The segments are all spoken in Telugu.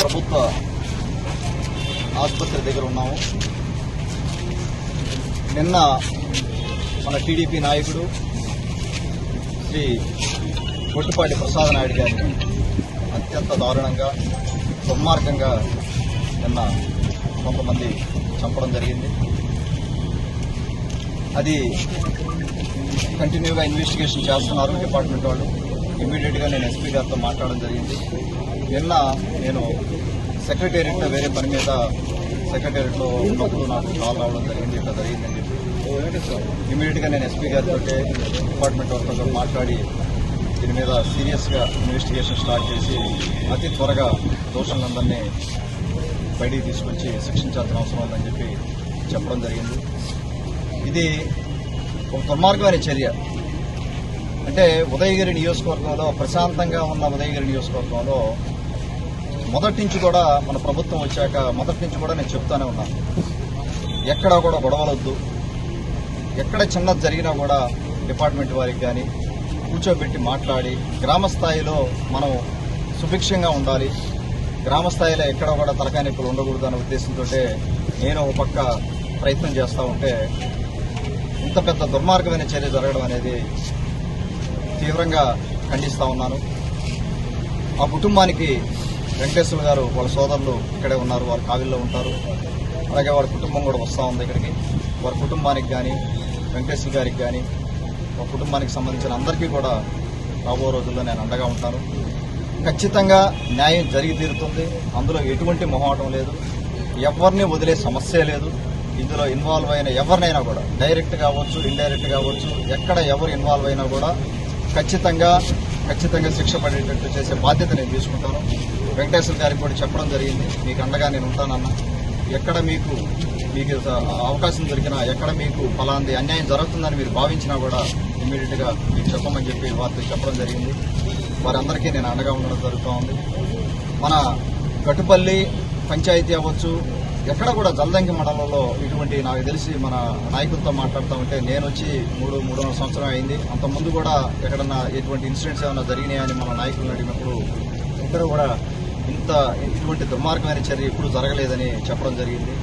ప్రభుత్వ ఆసుపత్రి దగ్గర ఉన్నాము. నిన్న మన టీడీపీ నాయకుడు శ్రీ కొట్టుపాటి ప్రసాద్ నాయుడు గారిని అత్యంత దారుణంగా దుర్మార్గంగా నిన్న కొంతమంది చంపడం జరిగింది. అది కంటిన్యూగా ఇన్వెస్టిగేషన్ చేస్తున్నారు డిపార్ట్మెంట్ వాళ్ళు. ఇమీడియట్గా నేను ఎస్పీ గారితో మాట్లాడడం జరిగింది. నిన్న నేను సెక్రటేరియట్ వేరే పని మీద సెక్రటేరియట్లో ఉన్నప్పుడు నాకు కాల్ రావడం జరిగింది ఇట్లా జరిగిందని చెప్పి. ఇమ్మీడియట్గా నేను ఎస్పీ గారితో డిపార్ట్మెంట్ వాళ్ళతో మాట్లాడి దీని మీద సీరియస్గా ఇన్వెస్టిగేషన్ స్టార్ట్ చేసి అతి త్వరగా దోషులందరినీ బయటికి తీసుకొచ్చి శిక్షించాల్సిన అవసరం ఉందని చెప్పి చెప్పడం జరిగింది. ఇది ఒక దుర్మార్గమైన చర్య. అంటే ఉదయగిరి నియోజకవర్గంలో ప్రశాంతంగా ఉన్న ఉదయగిరి నియోజకవర్గంలో మొదటి నుంచి కూడా మన ప్రభుత్వం వచ్చాక మొదటి నుంచి కూడా నేను చెప్తానే ఉన్నాను ఎక్కడ కూడా గొడవలొద్దు. ఎక్కడ చిన్నది జరిగినా కూడా డిపార్ట్మెంట్ వారికి కానీ కూర్చోబెట్టి మాట్లాడి గ్రామ స్థాయిలో మనం సుభిక్షంగా ఉండాలి. గ్రామ స్థాయిలో ఎక్కడ కూడా తలకాయనొప్పులు ఉండకూడదు అనే ఉద్దేశంతో నేను ఒక పక్క ప్రయత్నం చేస్తూ ఉంటే ఇంత పెద్ద దుర్మార్గమైన చర్య జరగడం అనేది తీవ్రంగా ఖండిస్తూ ఉన్నాను. ఆ కుటుంబానికి వెంకటేశ్వర గారు వాళ్ళ సోదరులు ఇక్కడే ఉన్నారు వారు కావిల్లో ఉంటారు. అలాగే వారి కుటుంబం కూడా వస్తూ ఉంది ఇక్కడికి. వారి కుటుంబానికి కానీ వెంకటేశ్వర గారికి కానీ వారి కుటుంబానికి సంబంధించిన అందరికీ కూడా రాబో రోజుల్లో నేను అండగా ఉంటాను. ఖచ్చితంగా న్యాయం జరిగి తీరుతుంది. అందులో ఎటువంటి మొహమాటం లేదు. ఎవరిని వదిలే సమస్య లేదు. ఇందులో ఇన్వాల్వ్ అయిన ఎవరినైనా కూడా డైరెక్ట్ కావచ్చు ఇండైరెక్ట్ కావచ్చు ఎక్కడ ఎవరు ఇన్వాల్వ్ అయినా కూడా ఖచ్చితంగా ఖచ్చితంగా శిక్ష పడేటట్టు చేసే బాధ్యత నేను తీసుకుంటాను. వెంకటేశ్వర గారికి కూడా చెప్పడం జరిగింది. మీకు అండగా నేను ఉంటానన్న. ఎక్కడ మీకు మీకు అవకాశం దొరికినా ఎక్కడ మీకు ఫలాంది అన్యాయం జరుగుతుందని మీరు భావించినా కూడా ఇమ్మీడియట్గా మీకు చెప్పమని చెప్పి వారితో చెప్పడం జరిగింది. వారందరికీ నేను అండగా ఉండడం జరుగుతూ ఉంది. మన గట్టుపల్లి పంచాయతీ అవ్వచ్చు ఎక్కడ కూడా జల్దంకి మండలంలో ఇటువంటి నాకు తెలిసి మన నాయకులతో మాట్లాడుతూ ఉంటే నేను వచ్చి మూడు మూడున్నర సంవత్సరం అయింది. అంత ముందు కూడా ఎక్కడన్నా ఎటువంటి ఇన్సిడెంట్స్ ఏమైనా జరిగినాయని మన నాయకులను అడిగినప్పుడు ఇద్దరు కూడా ఇంత ఇటువంటి దుర్మార్గమైన చర్య ఎప్పుడు జరగలేదని చెప్పడం జరిగింది.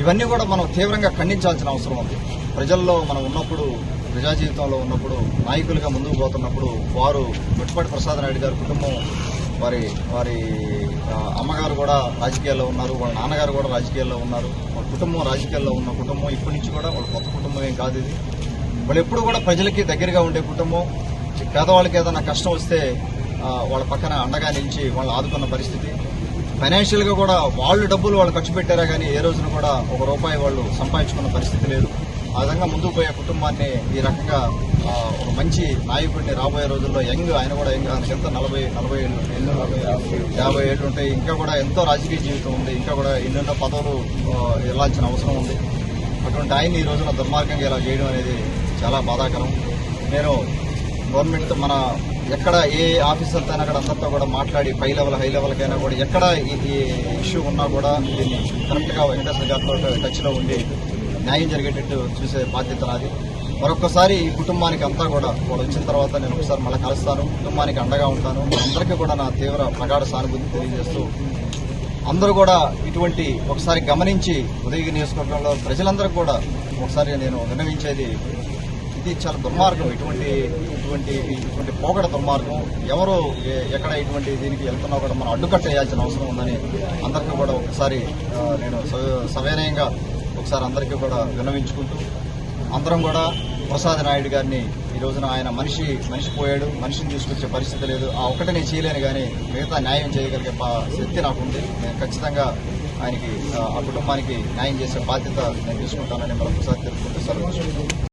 ఇవన్నీ కూడా మనం తీవ్రంగా ఖండించాల్సిన అవసరం ఉంది. ప్రజల్లో మనం ఉన్నప్పుడు ప్రజా జీవితంలో ఉన్నప్పుడు నాయకులుగా ముందుకు పోతున్నప్పుడు వారు గుట్టుపాటి ప్రసాద్ నాయుడు గారి కుటుంబం వారి వారి అమ్మగారు కూడా రాజకీయాల్లో ఉన్నారు వాళ్ళ నాన్నగారు కూడా రాజకీయాల్లో ఉన్నారు వాళ్ళ కుటుంబం రాజకీయాల్లో ఉన్న కుటుంబం ఇప్పటి నుంచి కూడా వాళ్ళ కొత్త కుటుంబం ఏం కాదు ఇది. వాళ్ళు ఎప్పుడు కూడా ప్రజలకి దగ్గరగా ఉండే కుటుంబం. పేదవాళ్ళకి ఏదైనా కష్టం వస్తే వాళ్ళ పక్కన అండగా నిలిచి వాళ్ళు ఆదుకున్న పరిస్థితి. ఫైనాన్షియల్గా కూడా వాళ్ళు డబ్బులు వాళ్ళు ఖర్చు పెట్టారా కానీ ఏ రోజున కూడా ఒక రూపాయి వాళ్ళు సంపాదించుకున్న పరిస్థితి లేదు. ఆ విధంగా ముందుకు పోయే కుటుంబాన్ని ఈ రకంగా ఒక మంచి నాయకుడిని రాబోయే రోజుల్లో యంగ్ ఆయన కూడా యంగ్ ఆయనకి ఎంత? నలభై నలభై ఏళ్ళు ఎన్నో యాభై ఏళ్ళు ఉంటాయి ఇంకా కూడా ఎంతో రాజకీయ జీవితం ఉంది. ఇంకా కూడా ఎన్నెన్నో పదవులు వెళ్ళాల్సిన అవసరం ఉంది. అటువంటి ఆయన ఈ రోజున దుర్మార్గంగా ఇలా చేయడం అనేది చాలా బాధాకరం. నేను గవర్నమెంట్తో మన ఎక్కడ ఏ ఆఫీసర్తో అయినా కూడా అందరితో కూడా మాట్లాడి పై లెవెల్ హై లెవెల్కైనా కూడా ఎక్కడ ఇది ఇష్యూ ఉన్నా కూడా దీన్ని కరెక్ట్గా వెంకటేశ్వర గారితో టచ్లో ఉండి న్యాయం జరిగేటట్టు చూసే బాధ్యత నాది. మరొకసారి ఈ కుటుంబానికి అంతా కూడా వాళ్ళు వచ్చిన తర్వాత నేను ఒకసారి మళ్ళీ కలుస్తాను. కుటుంబానికి అండగా ఉంటాను. అందరికీ కూడా నా తీవ్ర ప్రగాఢ సానుభూతి తెలియజేస్తూ అందరూ కూడా ఇటువంటి ఒకసారి గమనించి ఉదయగిరి నియోజకవర్గంలో ప్రజలందరూ కూడా ఒకసారి నేను విన్నవించేది ఇది చాలా దుర్మార్గం. ఇటువంటి ఇటువంటి ఇటువంటి పోకడ దుర్మార్గం. ఎవరు ఎక్కడ ఇటువంటి దీనికి వెళ్తున్నా కూడా మనం అడ్డుకట్ట వేయాల్సిన అవసరం ఉందని అందరికీ కూడా ఒకసారి నేను స- సవినయంగా ఒకసారి అందరికీ కూడా విన్నవించుకుంటూ అందరం కూడా ప్రసాద్ నాయుడు గారిని ఈ రోజున ఆయన మనిషి మనిషి పోయాడు. మనిషిని తీసుకొచ్చే పరిస్థితి లేదు. ఆ ఒక్కటి నేను చేయలేను కానీ మిగతా న్యాయం చేయగలిగే శక్తి నాకుంది నేను ఖచ్చితంగా ఆయనకి ఆ, కుటుంబానికి న్యాయం చేసే బాధ్యత నేను తీసుకుంటానని మరొకసారి తెలుపుకుంటూ సెలవు